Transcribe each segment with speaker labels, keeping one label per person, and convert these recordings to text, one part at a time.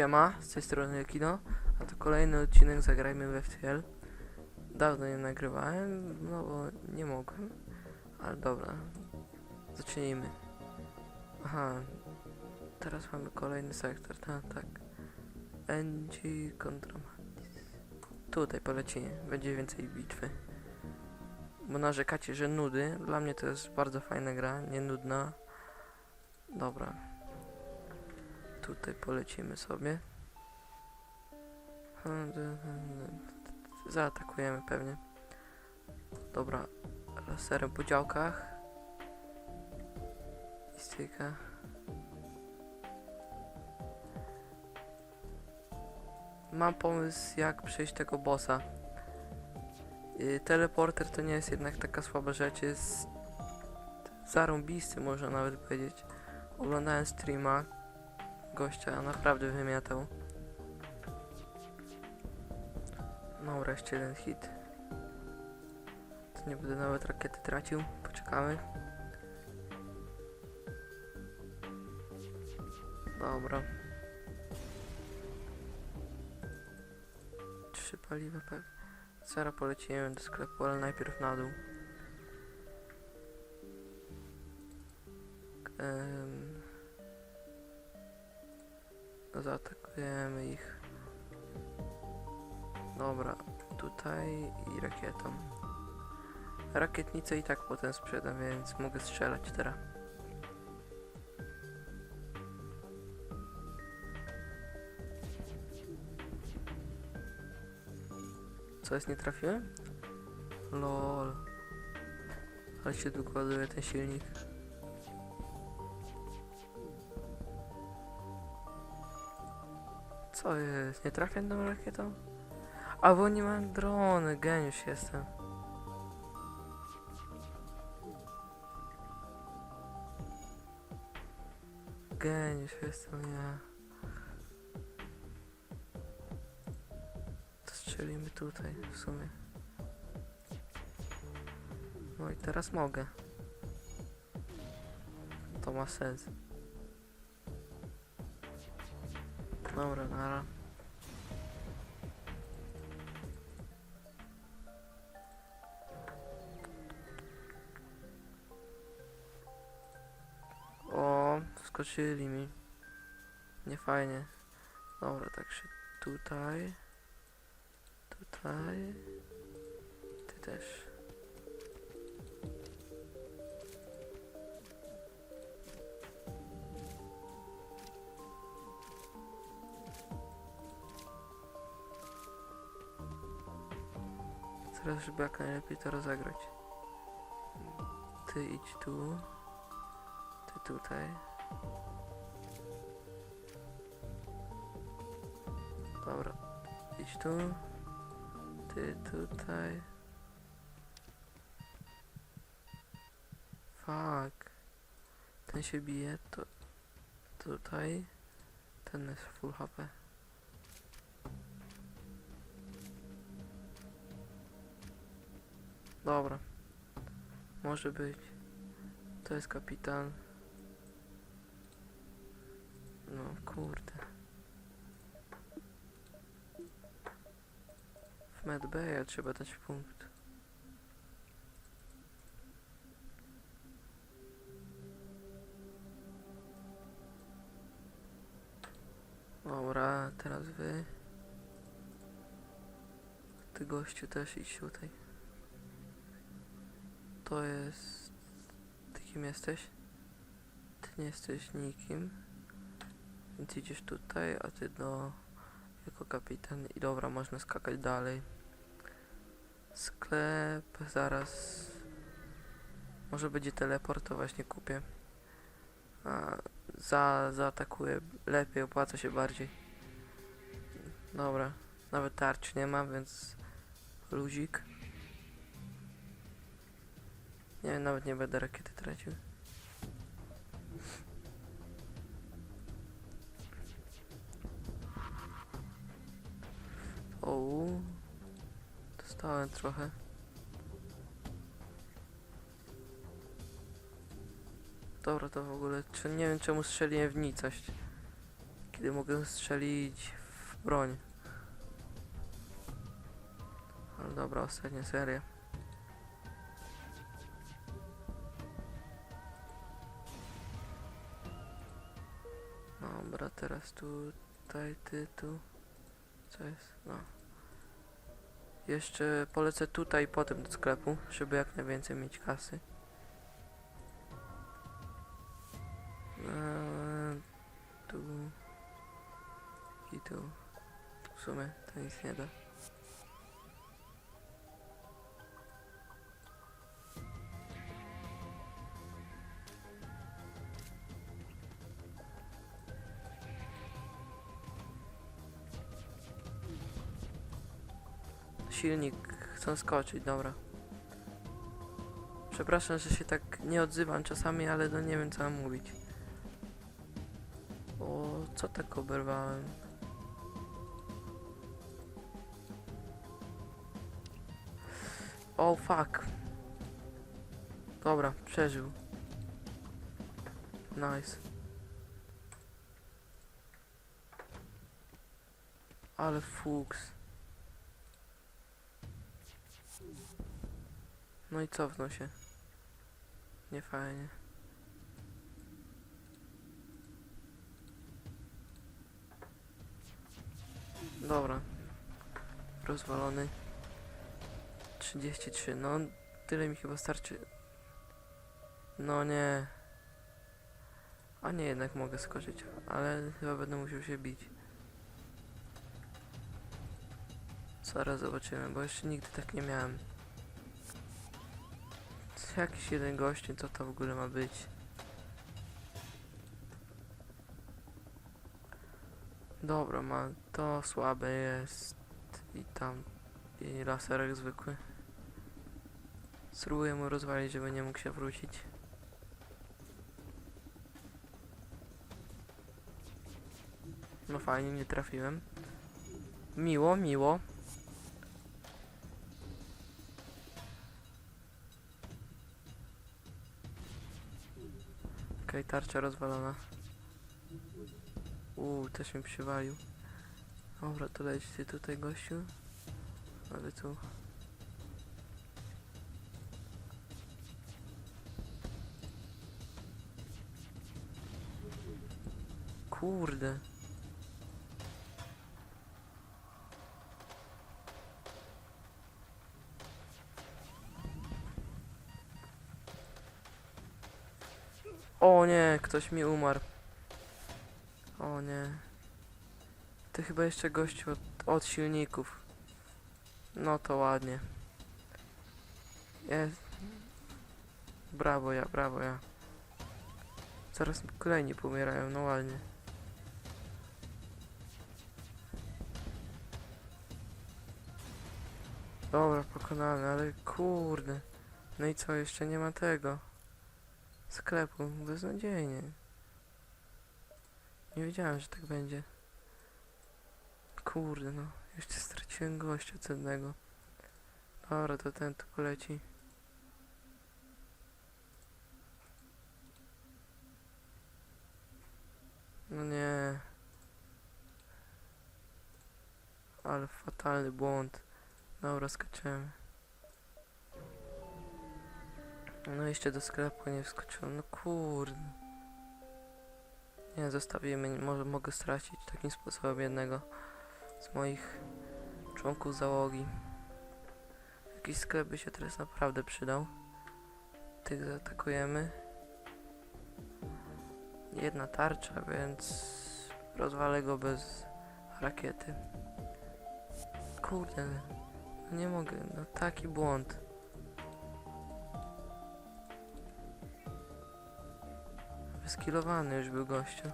Speaker 1: Siema, z tej strony Kino, a to kolejny odcinek Zagrajmy w FTL. Dawno nie nagrywałem, no bo nie mogłem, ale dobra, zacznijmy. Aha, teraz mamy kolejny sektor, tak, tak. NG kontra. Tutaj polecimy, będzie więcej bitwy. Bo narzekacie, że nudy, dla mnie to jest bardzo fajna gra, nie nudna. Dobra, Tutaj polecimy sobie. Zaatakujemy pewnie. Dobra, laserem po działkach. I styka. Mam pomysł jak przejść tego bossa. Yy, teleporter to nie jest jednak taka słaba rzecz, jest zarąbisty można nawet powiedzieć. Oglądałem streama, gościa naprawdę wymiatał. No wreszcie jeden hit. To nie będę nawet rakiety tracił. Poczekamy. Dobra. Trzy paliwa pewnie. Zaraz polecimy do sklepu, ale najpierw na dół. Zaatakujemy ich. Dobra, tutaj i rakietą. Rakietnicę i tak potem sprzedam, więc mogę strzelać teraz. Co jest, nie trafiłem? LOL. Ale się dokładuje ten silnik. Co jest? Nie trafię tą rakietą? A bo nie mam drony, geniusz jestem. Geniusz jestem, ja. To strzelimy tutaj w sumie. No i teraz mogę. To ma sens. Dobra, nara. O, wskoczyli mi. Nie fajnie. Dobra, także tutaj. Tutaj. Ty też. Teraz, żeby jak najlepiej to rozegrać. Ty idź tu. Ty tutaj. Dobra. Idź tu. Ty tutaj. Fuck. Ten się bije, to tutaj. Ten jest full HP. Dobra. Może być. To jest kapitan. No kurde. W medbaya trzeba dać punkt. Dobra, teraz wy. Ty gościu też idź tutaj. To jest... Ty kim jesteś? Ty nie jesteś nikim. Więc idziesz tutaj, a ty do... Jako kapitan. I dobra, można skakać dalej. Sklep, zaraz... Może będzie teleport, to właśnie kupię. A, za, zaatakuję. Lepiej, opłaca się bardziej. Dobra. Nawet tarcz nie mam, więc... Luzik. Nie, nawet nie będę rakiety tracił. O, dostałem trochę. Dobra, to w ogóle, czy nie wiem czemu strzeliłem w nicość. kiedy mogę strzelić w broń. Ale dobra, ostatnia seria. Teraz tutaj, ty, tu. Co jest? No. Jeszcze polecę tutaj, potem do sklepu, żeby jak najwięcej mieć kasy. Eee, tu i tu. W sumie to nic nie da. Silnik chcę skoczyć, dobra. Przepraszam, że się tak nie odzywam czasami, ale no nie wiem co mam mówić. O, co tak oberwałem? O, fuck. Dobra, przeżył. Nice. Ale fuks. No i cofnął się. Nie fajnie. Dobra. Rozwalony. 33. No, tyle mi chyba starczy. No nie. A nie, jednak mogę skoczyć. Ale chyba będę musiał się bić. Zaraz zobaczymy, bo jeszcze nigdy tak nie miałem. Jakiś jeden gościu, co to w ogóle ma być? Dobra, ma to słabe jest i tam i laserek zwykły. Spróbuję mu rozwalić, żeby nie mógł się wrócić. No fajnie, nie trafiłem. Miło, miło. Okej, tarcza rozwalona. Uuu, też mi przywalił. Dobra, to leć ty tutaj, gościu. Ale tu... Kurde. O nie, ktoś mi umarł. O nie. To chyba jeszcze gościu od, od silników. No to ładnie. Jest. Brawo ja, brawo ja. Zaraz kolejni pomierają, no ładnie. Dobra, pokonany, ale kurde. No i co, jeszcze nie ma tego. Sklepu, beznadziejnie. Nie wiedziałem, że tak będzie. Kurde no, jeszcze straciłem gościa cennego. Dobra, to ten tu poleci. No nie. Ale fatalny błąd. Dobra, skaczymy. No jeszcze do sklepu nie wskoczyłem, no kurde. Nie, zostawimy, może mogę stracić takim sposobem jednego z moich członków załogi. Jakiś sklep by się teraz naprawdę przydał. Tych zaatakujemy. Jedna tarcza, więc rozwalę go bez rakiety. Kurde, no nie mogę, no taki błąd. Wyskilowany już był gościu.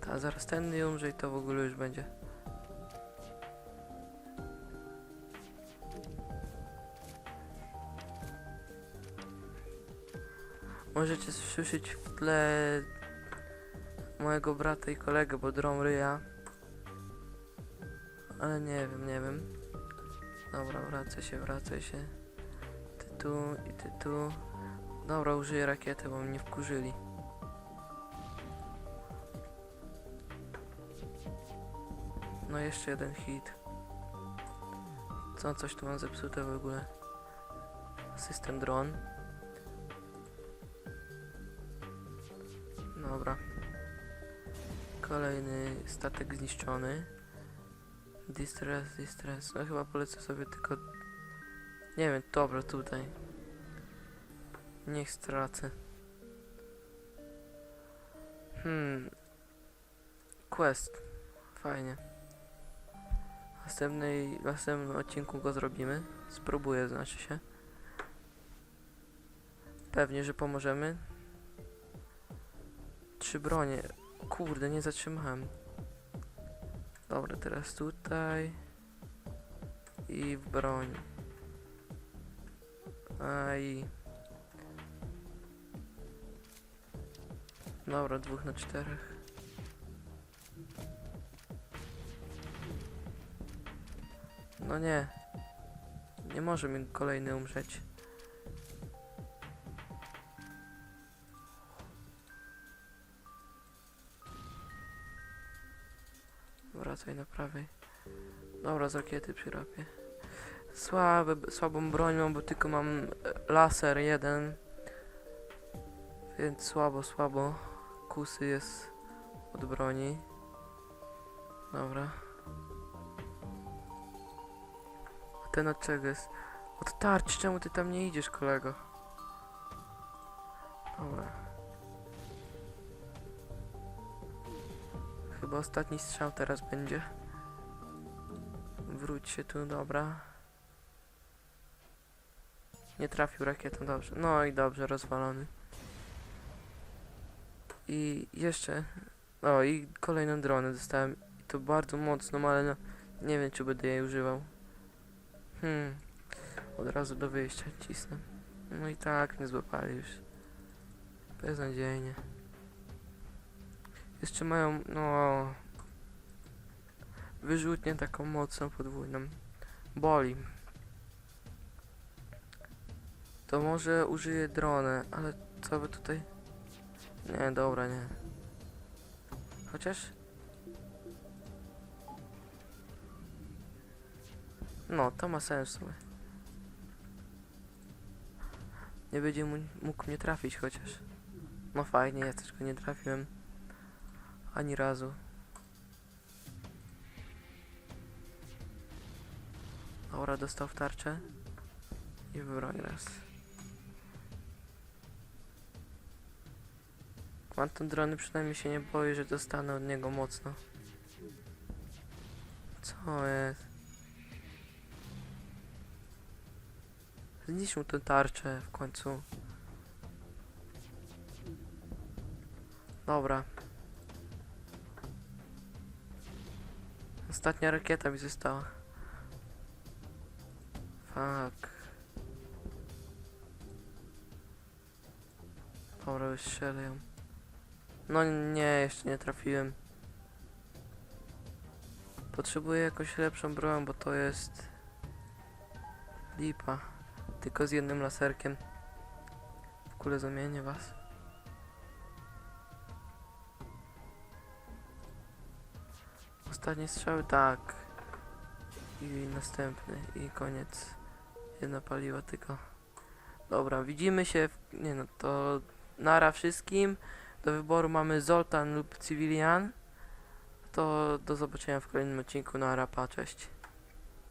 Speaker 1: Ta, zaraz ten nie umrze i to w ogóle już będzie. Możecie słyszeć w tle mojego brata i kolegę, bo drą ryja. Ale nie wiem, nie wiem. Dobra, wracaj się, wracaj się. Ty tu i ty tu. Dobra, użyję rakiety, bo mnie wkurzyli. No jeszcze jeden hit. Co, coś tu mam zepsute w ogóle. System dron. Dobra. Kolejny statek zniszczony. Distress, distress. No chyba polecę sobie tylko... Nie wiem, dobra, tutaj. Niech stracę. Hmm. Quest. Fajnie. W następnej, w następnym odcinku go zrobimy. Spróbuję, znaczy się. Pewnie, że pomożemy. Trzy bronie. Kurde, nie zatrzymałem. Dobra, teraz tutaj. I w broń. A Dobra, dwóch na czterech. No nie. Nie może mi kolejny umrzeć. Wracaj na prawej. Dobra, z rakiety przyrapię. Słaby, słabą broń mam, bo tylko mam e, laser jeden. Więc słabo, słabo. Kusy jest od broni. Dobra. A ten od czego jest? Od tarczy, czemu ty tam nie idziesz, kolego? Dobra. Chyba ostatni strzał teraz będzie. Wróć się tu, dobra. Nie trafił rakietą, dobrze. No i dobrze, rozwalony. I jeszcze... O, i kolejną dronę dostałem. I to bardzo mocno, ale no... Nie wiem, czy będę jej używał. Hmm. Od razu do wyjścia cisnę. No i tak mnie złapali już. Beznadziejnie. Jeszcze mają, no... Wyrzutnię taką mocną podwójną. Boli. To może użyję dronę, ale co by tutaj... Nie, dobra, nie. Chociaż... No, to ma sens w sumie. Nie będzie mógł mnie trafić chociaż. No fajnie, ja też go nie trafiłem. Ani razu. Dobra, dostał w tarczę. I w broń raz. Quantum drony przynajmniej się nie boi, że dostanę od niego mocno. Co jest? Zniszczył tę tarczę w końcu. Dobra. Ostatnia rakieta mi została. Fuck. Dobra, już strzelę ją. No nie, jeszcze nie trafiłem. Potrzebuję jakąś lepszą broń, bo to jest... Lipa. Tylko z jednym laserkiem. W ogóle zamienię was. Ostatnie strzały, tak. I następny. I koniec. Jedna paliła tylko. Dobra, widzimy się. W... Nie no, to nara wszystkim. Do wyboru mamy Zoltan lub Civilian. To do zobaczenia w kolejnym odcinku. Nara, pa, cześć.